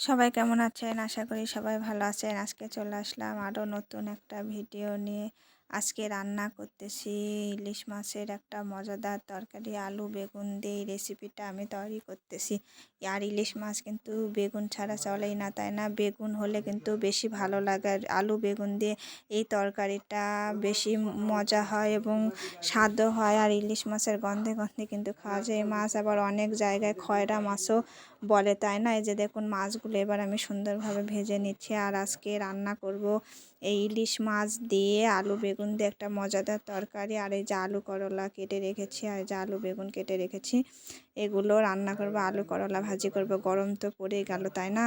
সবাই কেমন আছেন? আশা করি সবাই ভালো আছেন। আজকে চলে আসলাম আরও নতুন একটা ভিডিও নিয়ে। আজকে রান্না করতেছি ইলিশ মাছের একটা মজাদার তরকারি, আলু, বেগুন দিয়ে এই রেসিপিটা আমি তৈরি করতেছি। আর ইলিশ মাছ কিন্তু বেগুন ছাড়া চলেই না, তাই না? বেগুন হলে কিন্তু বেশি ভালো লাগে। আলু, বেগুন দিয়ে এই তরকারিটা বেশি মজা হয় এবং স্বাদও হয়। আর ইলিশ মাছের গন্ধে গন্ধে কিন্তু খাওয়া যায়। মাছ আবার অনেক জায়গায় খয়রা মাছও বলে, তাই না? এই যে দেখুন, মাছগুলো এবার আমি সুন্দরভাবে ভেজে নিচ্ছি আর আজকে রান্না করব এই ইলিশ মাছ দিয়ে আলু বেগুন দিয়ে একটা মজাদার তরকারি আর এই যে আলু করলা কেটে রেখেছি আর যে আলু বেগুন কেটে রেখেছি, এগুলো রান্না করব, আলু করলা ভাজি করব, গরম তো পড়ে গেল, তাই না?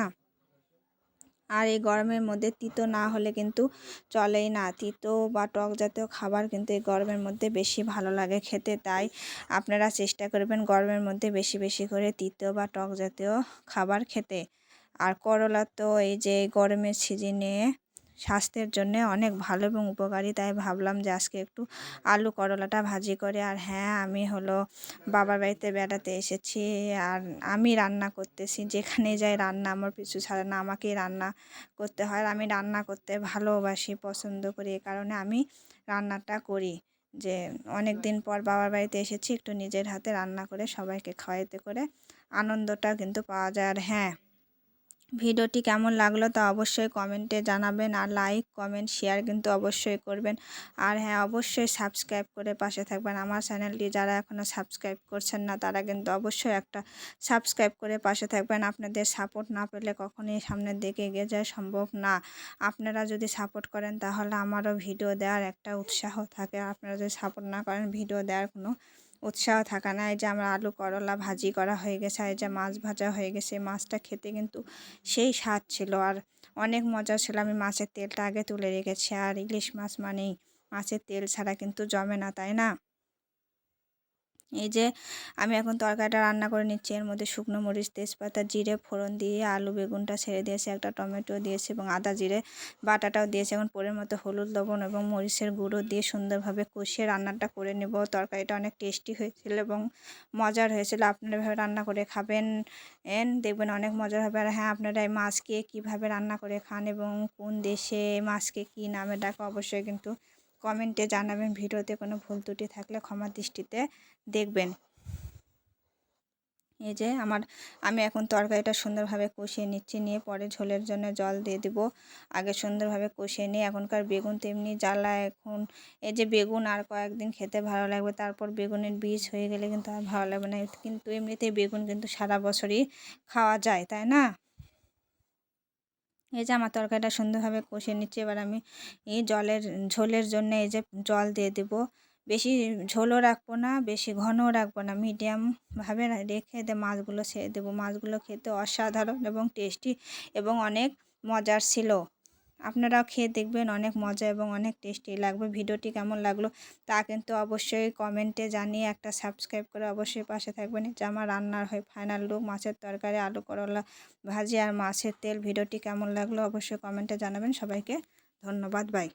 আর এই গরমের মধ্যে তিতো না হলে কিন্তু চলেই না। তিতো বা টক জাতীয় খাবার কিন্তু এই গরমের মধ্যে বেশি ভালো লাগে খেতে। তাই আপনারা চেষ্টা করবেন গরমের মধ্যে বেশি বেশি করে তিতো বা টক জাতীয় খাবার খেতে। আর করলা তো এই যে গরমের সিজনে স্বাস্থ্যের জন্যে অনেক ভালো এবং উপকারী। তাই ভাবলাম যে আজকে একটু আলু করলাটা ভাজি করে। আর হ্যাঁ আমি হলো বাবার বাড়িতে বেড়াতে এসেছি। আর আমি রান্না করতেছি। যেখানে যাই রান্না, আমার পিছু ছাড়া না আমাকেই রান্না করতে হয়। আর আমি রান্না করতে ভালোবাসি, পছন্দ করি। এ কারণে আমি রান্নাটা করি। যে অনেক দিন পর বাবার বাড়িতে এসেছি, একটু নিজের হাতে রান্না করে সবাইকে খাওয়াইতে করে আনন্দটা কিন্তু পাওয়া যায়। আর হ্যাঁ ভিডিওটি কেমন লাগল তা অবশ্যই কমেন্টে জানাবেন আর লাইক, কমেন্ট, শেয়ার কিন্তু অবশ্যই করবেন। আর হ্যাঁ অবশ্যই সাবস্ক্রাইব করে পাশে থাকবেন। আমার চ্যানেলটি যারা এখনও সাবস্ক্রাইব করছেন না, তারা কিন্তু অবশ্যই একটা সাবস্ক্রাইব করে পাশে থাকবেন। আপনাদের সাপোর্ট না পেলে কখনোই সামনের দিকে এগিয়ে যাওয়া সম্ভব না। আপনারা যদি সাপোর্ট করেন, তাহলে আমারও ভিডিও দেওয়ার একটা উৎসাহ থাকে। আপনারা যদি সাপোর্ট না করেন, ভিডিও দেওয়ার কোনো উৎসাহ থাকা নাই যে আমার আলু করলা ভাজি করা হয়ে গেছে আর এই যে মাছ ভাজা হয়ে গেছে মাছটা খেতে কিন্তু সেই স্বাদ ছিল। আর অনেক মজা ছিল, আমি মাছের তেলটা আগে তুলে রেখেছি। আর ইলিশ মাছ মানেই মাছের তেল ছাড়া কিন্তু জমে না, তাই না? এই যে আমি এখন তরকারিটা রান্না করে নিচ্ছি। এর মধ্যে শুকনো মরিচ, তেজপাতা, জিরে, ফোড়ন দিয়ে আলু, বেগুনটা ছেড়ে দিয়েছি, একটা টমেটো দিয়েছি এবং আদা জিরে বাটাটাও দিয়েছি এখন পরের মতো হলুদ, লবণ এবং মরিচের গুঁড়ো দিয়ে সুন্দরভাবে কষিয়ে রান্নাটা করে নেব। তরকারিটা অনেক টেস্টি হয়েছিল এবং মজার হয়েছিল। আপনারা এভাবে রান্না করে খাবেন, এন দেখবেন অনেক মজার হবে। আর হ্যাঁ আপনারা এই মাছকে কীভাবে রান্না করে খান এবং কোন দেশে মাছকে কী নামে ডাকা অবশ্যই কিন্তু কমেন্টে জানাবেন, ভিডিওতে কোনো ভুল ত্রুটি থাকলে ক্ষমা দৃষ্টিতে দেখবেন। এই যে আমার, আমি এখন তরকারিটা সুন্দরভাবে কষিয়ে নিচ্ছি, নিয়ে পরে ঝোলের জন্য জল দিয়ে দিব। আগে সুন্দরভাবে কষিয়ে নিয়ে এখনকার বেগুন তেমনি জ্বালা এখন। এই যে বেগুন আর কয়েকদিন খেতে ভালো লাগবে, তারপর বেগুনের বীজ হয়ে গেলে কিন্তু আর ভালো লাগবে না। কিন্তু এমনিতেই বেগুন কিন্তু সারা বছরই খাওয়া যায়, তাই না? এই যে আমার তরকারিটা সুন্দরভাবে কষে নিচ্ছে, এবার আমি এই জলের, ঝোলের জন্য এই যে জল দিয়ে দেব। বেশি ঝোলও রাখব না, বেশি ঘনও রাখব না, মিডিয়ামভাবে রেখে দে মাছগুলো ছেড়ে দেবো। মাছগুলো খেতে অসাধারণ এবং টেস্টি এবং অনেক মজার ছিল। আপনারাও খেয়ে দেখবেন, অনেক মজা এবং অনেক টেস্টি লাগবে। ভিডিওটি কেমন লাগল তা কিন্তু অবশ্যই কমেন্টে জানিয়ে একটা সাবস্ক্রাইব করে অবশ্যই পাশে থাকবেন। যে আমার রান্নার হয় ফাইনাল লুক মাছের তরকারি, আলু করলা ভাজি আর মাছের তেল, ভিডিওটি কেমন লাগল অবশ্যই কমেন্টে জানাবেন। সবাইকে ধন্যবাদ বাই